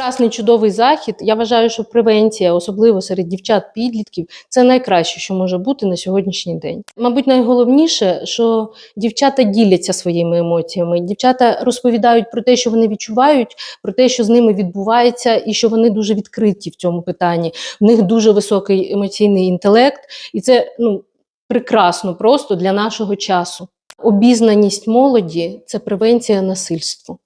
Прекрасний чудовий захід. Я вважаю, що превенція, особливо серед дівчат-підлітків, це найкраще, що може бути на сьогоднішній день. Мабуть, найголовніше, що дівчата діляться своїми емоціями. Дівчата розповідають про те, що вони відчувають, про те, що з ними відбувається, і що вони дуже відкриті в цьому питанні. В них дуже високий емоційний інтелект, і це ну прекрасно просто для нашого часу. Обізнаність молоді це превенція насильству.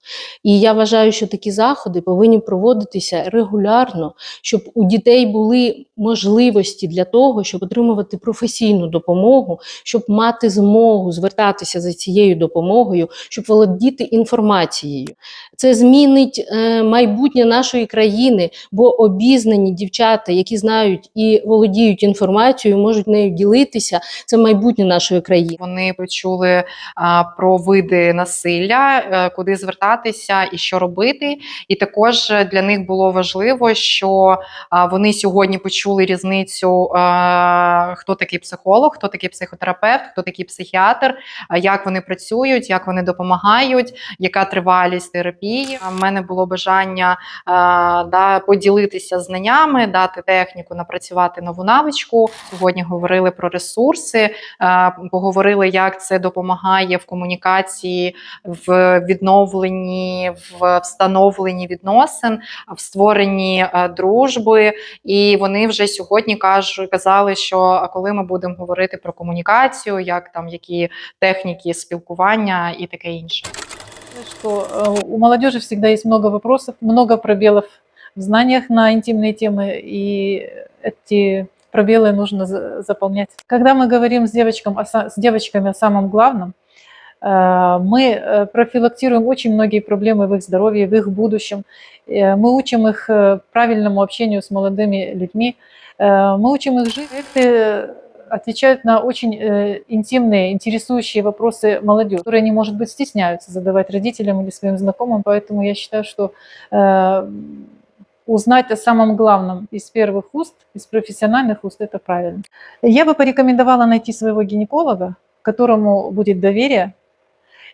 І я вважаю, що такі заходи повинні проводитися регулярно, щоб у дітей були можливості для того, щоб отримувати професійну допомогу, щоб мати змогу звертатися за цією допомогою, щоб володіти інформацією. Це змінить е, майбутнє нашої країни, бо обізнані дівчата, які знають і володіють інформацією, можуть нею ділитися. Це майбутнє нашої країни. Вони почули про види насилля, е, куди звертатися і що робити. І також для них було важливо, що вони сьогодні почули різницю, хто такий психолог, хто такий психотерапевт, хто такий психіатр, як вони працюють, як вони допомагають, яка тривалість терапії. У мене було бажання да, поділитися знаннями, дати техніку, напрацювати нову навичку. Сьогодні говорили про ресурси, поговорили, як це допомагає в комунікації, в відновленні, в встановленні відносин, в створенні е, дружби. І вони вже сьогодні кажуть, казали, що а коли ми будемо говорити про комунікацію, як там які техніки спілкування і таке інше. что э, у молодежи всегда есть много вопросов, много пробелов в знаниях на интимные темы, и эти пробелы нужно за- заполнять. Когда мы говорим с, девочкам, с девочками о самом главном, э, мы э, профилактируем очень многие проблемы в их здоровье, в их будущем. Э, Мы учим их правильному общению с молодыми людьми. Мы учим их жить. Проекты отвечают на очень интимные, интересующие вопросы молодежи, которые они, может быть, стесняются задавать родителям или своим знакомым. Поэтому я считаю, что узнать о самом главном из первых уст, из профессиональных уст, это правильно. Я бы порекомендовала найти своего гинеколога, которому будет доверие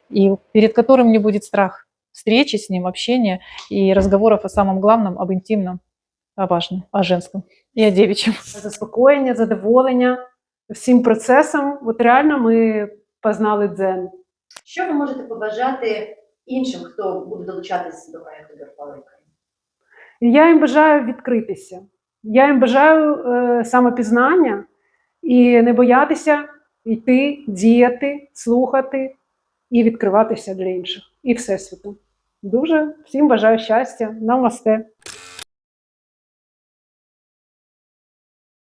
и перед которым не будет страх встречи с ним, общения и разговоров о самом главном, об интимном, о важном, о женском и о девичьем. заспокоєння, задоволення всім процесом. От реально ми познали дзен. Що ви можете побажати іншим, хто буде долучатися до проекту Віртуальної України? І Я їм бажаю відкритися. Я їм бажаю е, самопізнання і не боятися йти, діяти, слухати і відкриватися для інших і всесвіту. Дуже всім бажаю щастя, намасте.